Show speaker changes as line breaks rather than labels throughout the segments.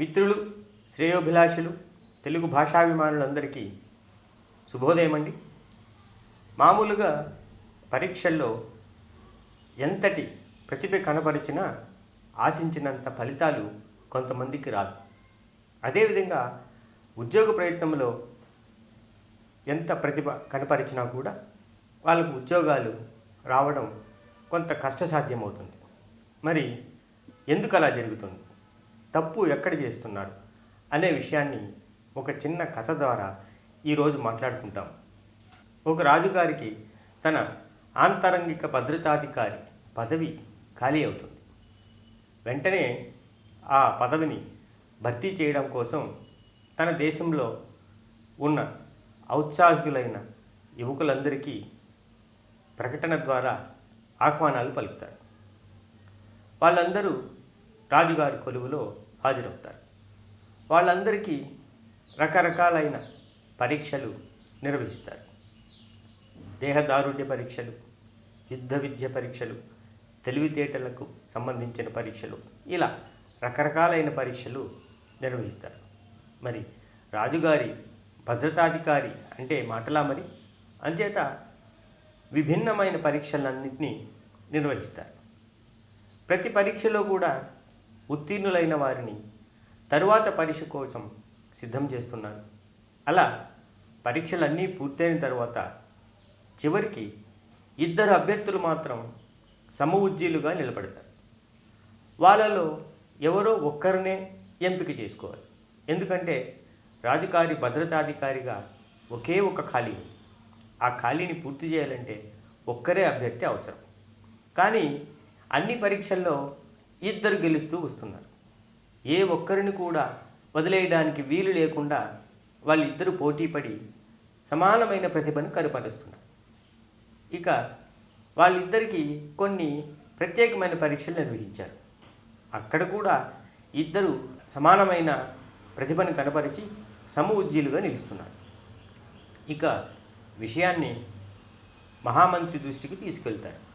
మిత్రులు శ్రేయోభిలాషులు తెలుగు భాషాభిమానులందరికీ శుభోదయం అండి మామూలుగా పరీక్షల్లో ఎంతటి ప్రతిభ కనపరిచినా ఆశించినంత ఫలితాలు కొంతమందికి రాదు. అదేవిధంగా ఉద్యోగ ప్రయత్నంలో ఎంత ప్రతిభ కనపరిచినా కూడా వాళ్ళకు ఉద్యోగాలు రావడం కొంత కష్టసాధ్యమవుతుంది. మరి ఎందుకు అలా జరుగుతుంది? తప్పు ఎక్కడ చేస్తున్నారు అనే విషయాన్ని ఒక చిన్న కథ ద్వారా ఈరోజు మాట్లాడుకుంటాం. ఒక రాజుగారికి తన ఆంతరంగిక భద్రతాధికారి పదవి ఖాళీ అవుతుంది. వెంటనే ఆ పదవిని భర్తీ చేయడం కోసం తన దేశంలో ఉన్న ఔత్సాహికులైన యువకులందరికీ ప్రకటన ద్వారా ఆహ్వానాలు పలుకుతారు. వాళ్ళందరూ రాజుగారి కొలువులో హాజరవుతారు. వాళ్ళందరికీ రకరకాలైన పరీక్షలు నిర్వహిస్తారు. దేహదారుఢ్య పరీక్షలు యుద్ధ విద్య పరీక్షలు తెలివితేటలకు సంబంధించిన పరీక్షలు ఇలా రకరకాలైన పరీక్షలు నిర్వహిస్తారు. మరి రాజుగారి భద్రతాధికారి అంటే మాటలా మరి? అంచేత విభిన్నమైన పరీక్షలన్నింటినీ నిర్వహిస్తారు. ప్రతి పరీక్షలో కూడా ఉత్తీర్ణులైన వారిని తరువాత పరీక్ష కోసం సిద్ధం చేస్తున్నారు. అలా పరీక్షలన్నీ పూర్తయిన తర్వాత చివరికి ఇద్దరు అభ్యర్థులు మాత్రం సమవుజ్జీలుగా నిలబడతారు. వాళ్ళలో ఎవరో ఒక్కరినే ఎంపిక చేసుకోవాలి. ఎందుకంటే రాజుగారి భద్రతాధికారిగా ఒకే ఒక ఖాళీ ఉంది. ఆ ఖాళీని పూర్తి చేయాలంటే ఒక్కరే అభ్యర్థి అవసరం. కానీ అన్ని పరీక్షల్లో ఇద్దరు గెలుస్తూ వస్తున్నారు. ఏ ఒక్కరిని కూడా వదిలేయడానికి వీలు లేకుండా వాళ్ళిద్దరూ పోటీపడి సమానమైన ప్రతిభను కనపరుస్తున్నారు. ఇక వాళ్ళిద్దరికీ కొన్ని ప్రత్యేకమైన పరీక్షలు నిర్వహించారు. అక్కడ కూడా ఇద్దరు సమానమైన ప్రతిభను కనపరిచి సమఉజ్జీలుగా నిలుస్తున్నారు. ఇక విషయాన్ని మహామంత్రి దృష్టికి తీసుకెళ్తారు.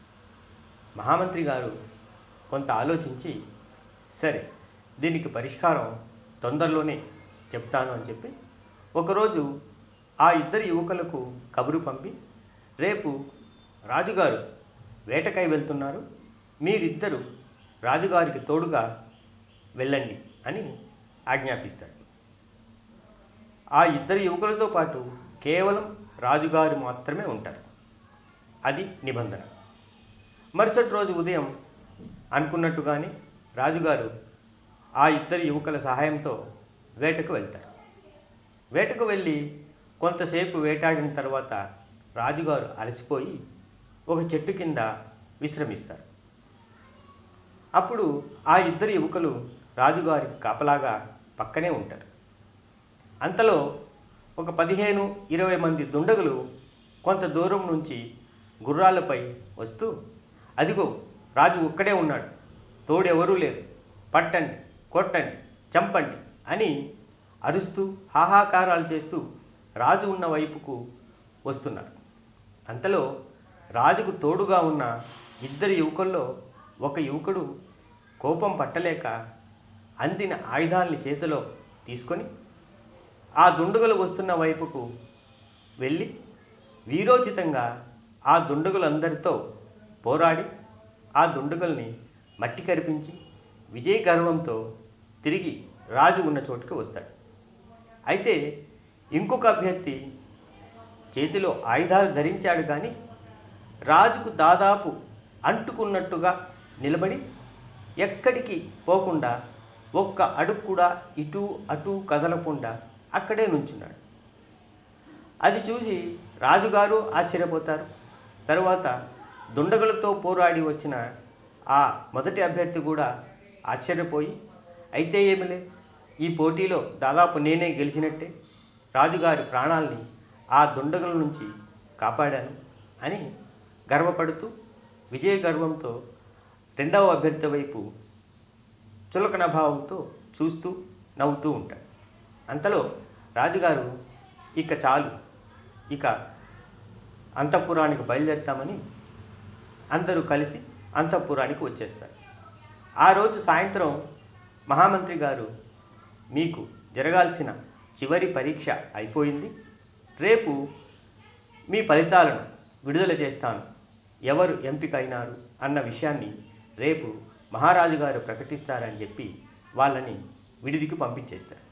మహామంత్రి గారు కొంత ఆలోచించి సరే దీనికి పరిష్కారం తొందరలోనే చెప్తాను అని చెప్పి ఒకరోజు ఆ ఇద్దరు యువకులకు కబురు పంపి రేపు రాజుగారు వేటకై వెళ్తున్నారు మీరిద్దరు రాజుగారికి తోడుగా వెళ్ళండి అని ఆజ్ఞాపిస్తాడు ఆ ఇద్దరు యువకులతో పాటు కేవలం రాజుగారు మాత్రమే ఉంటారు. అది నిబంధన. మరుసటి రోజు ఉదయం అనుకున్నట్టుగానే రాజుగారు ఆ ఇద్దరు యువకుల సహాయంతో వేటకు వెళ్తారు. వేటకు వెళ్ళి కొంతసేపు వేటాడిన తర్వాత రాజుగారు అలసిపోయి ఒక చెట్టు కింద విశ్రమిస్తారు. అప్పుడు ఆ ఇద్దరు యువకులు రాజుగారికి కాపలాగా పక్కనే ఉంటారు. అంతలో ఒక పదిహేను ఇరవై మంది దుండగులు కొంత దూరం నుంచి గుర్రాలపై వస్తూ అదిగో రాజు ఒక్కడే ఉన్నాడు. తోడెవరూ లేదు పట్టండి కొట్టండి చంపండి అని అరుస్తూ హాహాకారాలు చేస్తూ రాజు ఉన్న వైపుకు వస్తున్నారు. అంతలో రాజుకు తోడుగా ఉన్న ఇద్దరు యువకుల్లో ఒక యువకుడు కోపం పట్టలేక అందిన ఆయుధాల్ని చేతిలో తీసుకొని ఆ దుండుగలు వస్తున్న వైపుకు వెళ్ళి వీరోచితంగా ఆ దుండగులందరితో పోరాడి ఆ దుండగుల్ని మట్టి కరిపించి విజయ గర్వంతో తిరిగి రాజు ఉన్న చోటుకి వస్తాడు. అయితే ఇంకొక అభ్యర్థి చేతిలో ఆయుధాలు ధరించాడు కానీ రాజుకు దాదాపు అంటుకున్నట్టుగా నిలబడి ఎక్కడికి పోకుండా ఒక్క అడుగు కూడా ఇటు అటు కదలకుండా అక్కడే నుంచున్నాడు. అది చూసి రాజుగారు ఆశ్చర్యపోతారు. తరువాత దుండగులతో పోరాడి వచ్చిన ఆ మొదటి అభ్యర్థి కూడా ఆశ్చర్యపోయి అయితే ఏమిలే? ఈ పోటీలో దాదాపు నేనే గెలిచినట్టే. రాజుగారి ప్రాణాల్ని ఆ దుండగుల నుంచి కాపాడాను అని గర్వపడుతూ విజయ గర్వంతో రెండవ అభ్యర్థి వైపు చులకన భావంతో చూస్తూ నవ్వుతూ ఉంటాడు. అంతలో రాజుగారు ఇక చాలు. ఇక అంతఃపురానికి బయలుదేరుతామని అందరూ కలిసి అంతఃపురానికి వచ్చేస్తారు. ఆ రోజు సాయంత్రం మహామంత్రి గారు మీకు జరగాల్సిన చివరి పరీక్ష అయిపోయింది. రేపు మీ ఫలితాలను విడుదల చేస్తాను. ఎవరు ఎంపిక అయినారు అన్న విషయాన్ని రేపు మహారాజు గారు ప్రకటిస్తారని చెప్పి వాళ్ళని విడిదికి పంపించేస్తారు.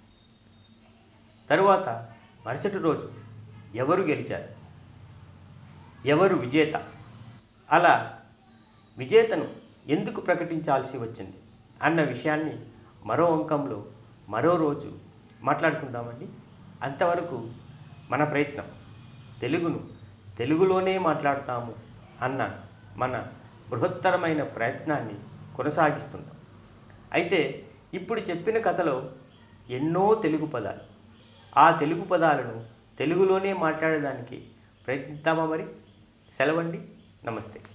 తరువాత మరుసటి రోజు ఎవరు గెలిచారు? ఎవరు విజేత? అలా విజేతను ఎందుకు ప్రకటించాల్సి వచ్చింది అన్న విషయాన్ని మరో అంకంలో మరో రోజు మాట్లాడుకుందామండి. అంతవరకు మన ప్రయత్నం తెలుగును తెలుగులోనే మాట్లాడతాము అన్న మన బృహత్తరమైన ప్రయత్నాన్ని కొనసాగిస్తున్నాం అయితే ఇప్పుడు చెప్పిన కథలో ఎన్నో తెలుగు పదాలు. ఆ తెలుగు పదాలను తెలుగులోనే మాట్లాడడానికి ప్రయత్నిద్దామా మరి? సెలవండి. नमस्ते।